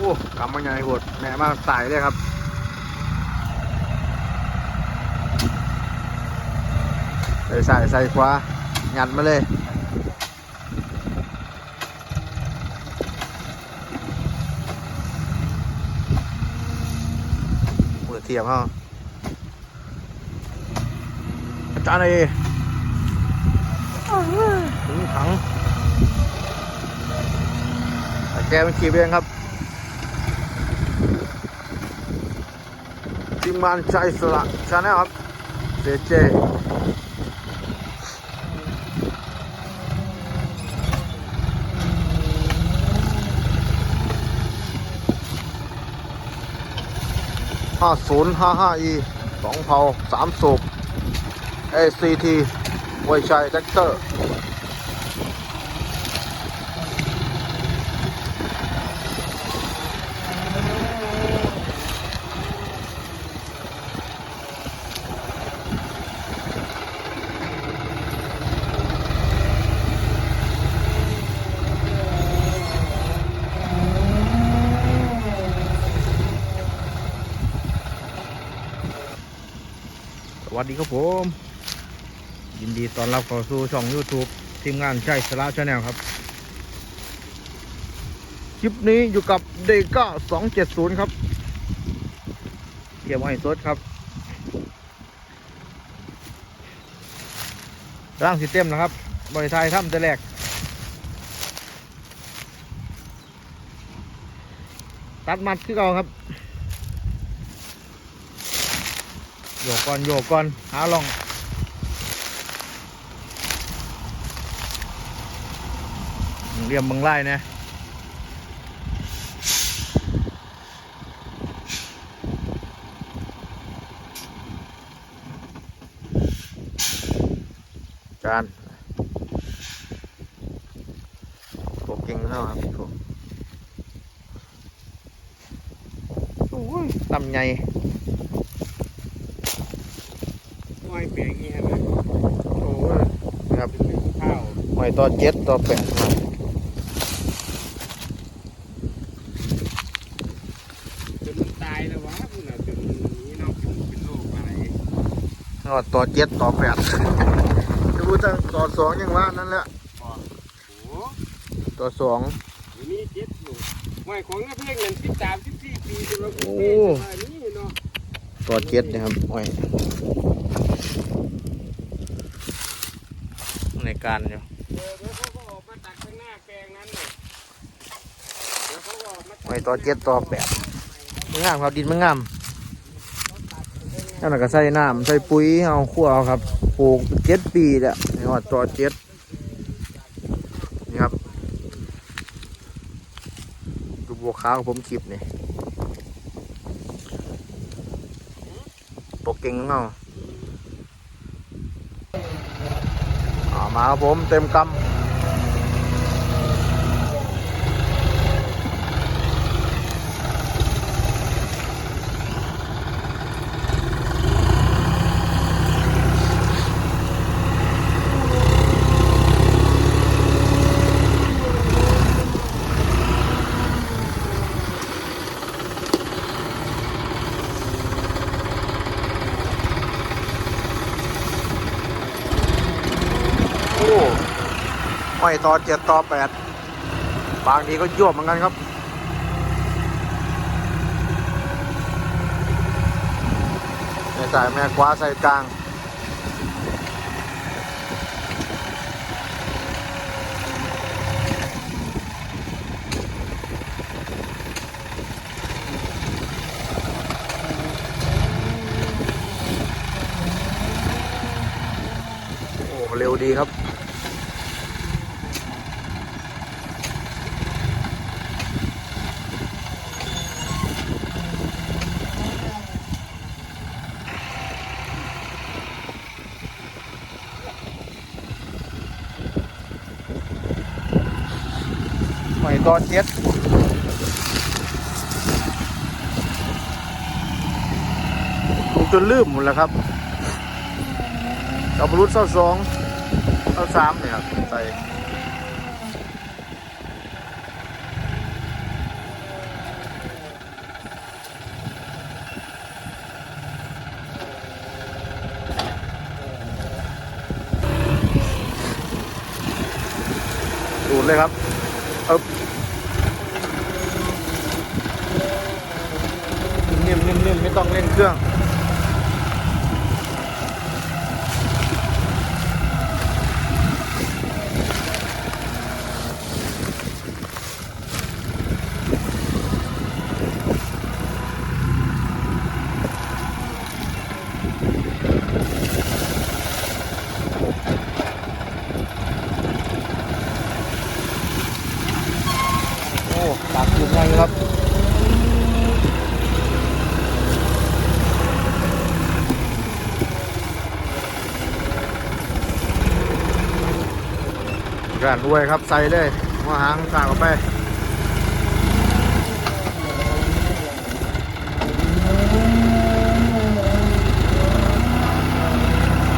อ้กำมันใหญ่หดแม่มาใส่เลยครับใส่ใส่ใส่ขวายัดมาเลยมือเทียมเฮาอาจารย์เอถึงถังแต่แกเป็นขีบเองครับ ทีมงานใจสละชาแนลครับเจเจห้าศูนย์ห้าห้า e สองเผาสามสูบ ACT ไวยชัยแดกเตอร์ ส วัสดีครับผม ยินดีต้อนรับเข้าสู่ช่อง YouTube ทีมงานใช่สระชาแนลครับ คลิปนี้อยู่กับเดก้า270ครับเกี่ยวไว้สดครับร่างสิเต็มนะครับบริไทยถ้ำต่แรกตัดมัดคือเก่าครับ โยกก่อนโยกก่อนหาลองเรียมบังไล่นะจานโปกเก่งเท่าครับผมโอ้ยตำใหญ่ ห้อยเปียอย่างงี้เห็นไหมโอ้ยนะครับข้าวหอยต่อเจ็ดต่อแปดครับจนมันตายแล้ววะพุ่นน่ะจนนี้นาะเป็นเป็นโรคอะไรทอดต่อเจ็ดต่อแปดจะพูดตั้งต่อสองยังว่านั่นแหละโอ้โหต่อสองนี่เจ็ดอยู่ห้อยของนักเพียงเงินสิบสามสิบสี่ปีจนเราโอ้เป็นแบบนี้เนาะ ต่อเจ็ดนะครับหอยในการอยู่เดี๋ยวเดี๋ยวเขาก็ออกมาตักข้างหน้าแปลงนั้นเลยเดี๋ยวเขาก็อยต่อเจ็ดต่อแปดมันงามครับดินมันงามนั่นนะก็ใส่น้ำใส่ปุ๋ยเอาขั้วเอาครับปลูกเจ็ดปีแล้วนี่ว่าต่อเจ็ดนี่ครับดูบัวขาวของผมคลิปนี่ปก เก่งเงาอ่ามาครับผมเต็มกำโอ้ ไม่ต่อเจ็ดต่อแปดบางทีก็ยวบเหมือนกันครับแม่สายแม่คว้าใส่กลาง ร้อยเจ็ดจนลืมหมดแล้วครับเอาบรุษเศร้าสองเศร้าสามเนี่ยครับใส่ดูเลยครับเอ๊บ นิ่มนิ่มนิ่มไม่ต้องเร่งเครื่อง โอ้ตากขึ้นยังครับ การรวยครับใส่เลยมาหางสากออกไป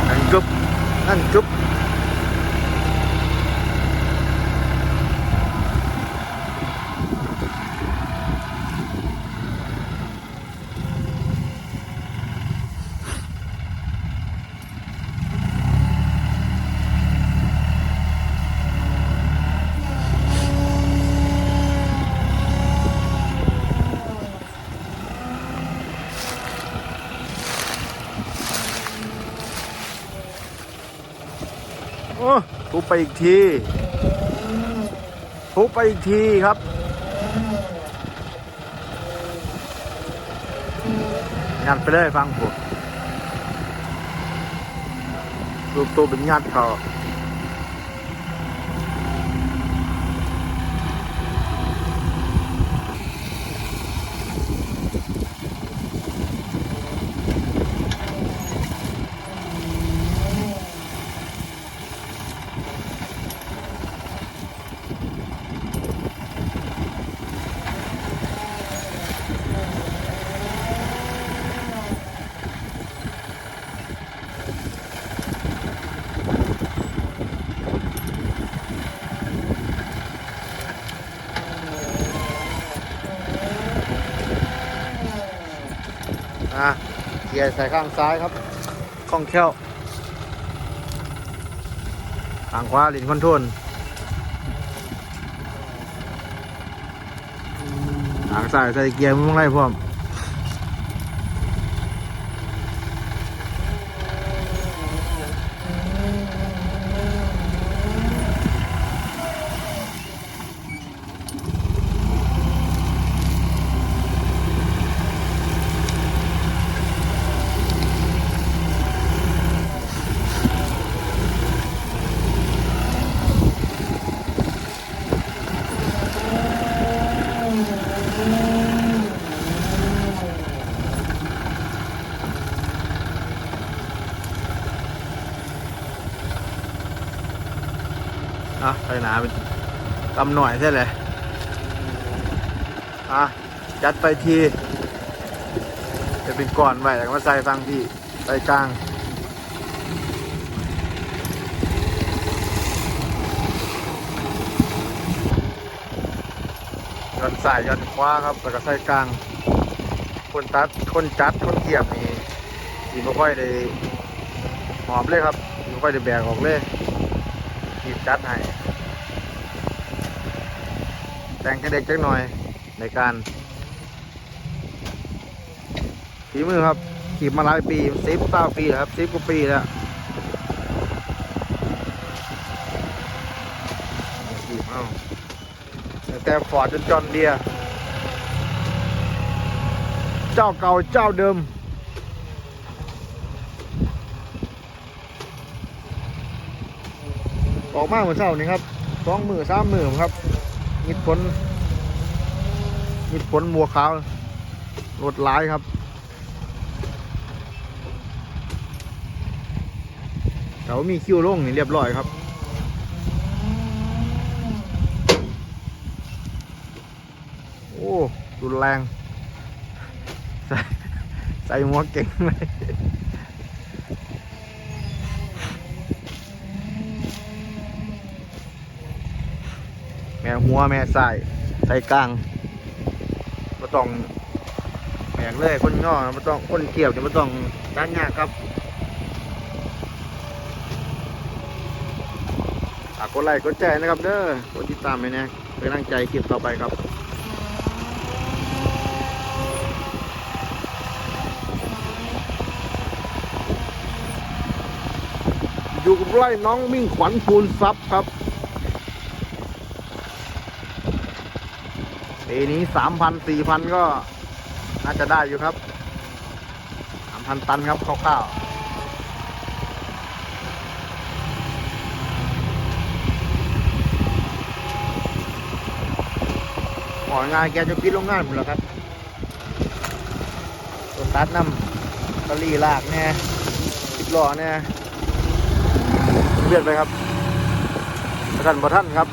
นั่นจุ๊บนั่นจุ๊บ โอ้ทุบไปอีกที ทุบไปอีกทีครับ งัดไปเลยฟังผมรูปตัวเป็นงัดเขา ยใส่ข้างซ้ายครับคล่องแคล่วทางขวาลินคอนโทรลทางซ้ายใส่เกียร์มึงไรพร้อม อะไปหนาเป็นตำหน่อยใช่เลยอะจัดไปทีจะเป็นก่อนไว้แล้วก็มาใส่ฟังพี่ใส่กลางย้อนสายย้อนขวาครับแล้วก็ใส่กลางคนตัดคนจัดคนเกียบนี่สีไม่ค่อยได้หอมเลยครับไม่ค่อยได้แบกออกเลยขีบจัดให้ แต่งให้เด็กจักหน่อยในการฝีมือครับขีบมาหลายปีสิบเก้าปีครับสิบกว่าปีแล้วขีบเอาแต่ฟอร์ดจนจอนเดียเจ้าเก่าเจ้าเดิมออกมาเหมือนเช้านี่ครับสองมือสามมือครับ มิดผลมิดผลมัวขาวรถหลายครับเขามีคิ้วลงนี่เรียบร้อยครับโอ้รุนแรง ใส่ใส่หมวกเก่งเลย หัวแม่ใส่ใส่กลางม่ต้องแบกเลยคนย่อม่ต้องคนเกี่ยวเนี่ยไม่ต้องด้านยากครับฝากกดไลค์กดแชร์นะครับเด้อกดติดตามไปนะเป็นกำลังใจคลิปต่อไปครับอยู่กับไร่น้องมิ่งขวัญภูนทรัพย์ครับ ปีนี้สามพันสี่พันก็น่าจะได้อยู่ครับสามพันตันครับคร่าวๆอ๋องานแกจะปิดโรงงานหมดแล้วครับตัวตัดน้ำตะลี่ลากแน่ติดล้อแน่เลือนไปครับท่านบ่ท่านครับ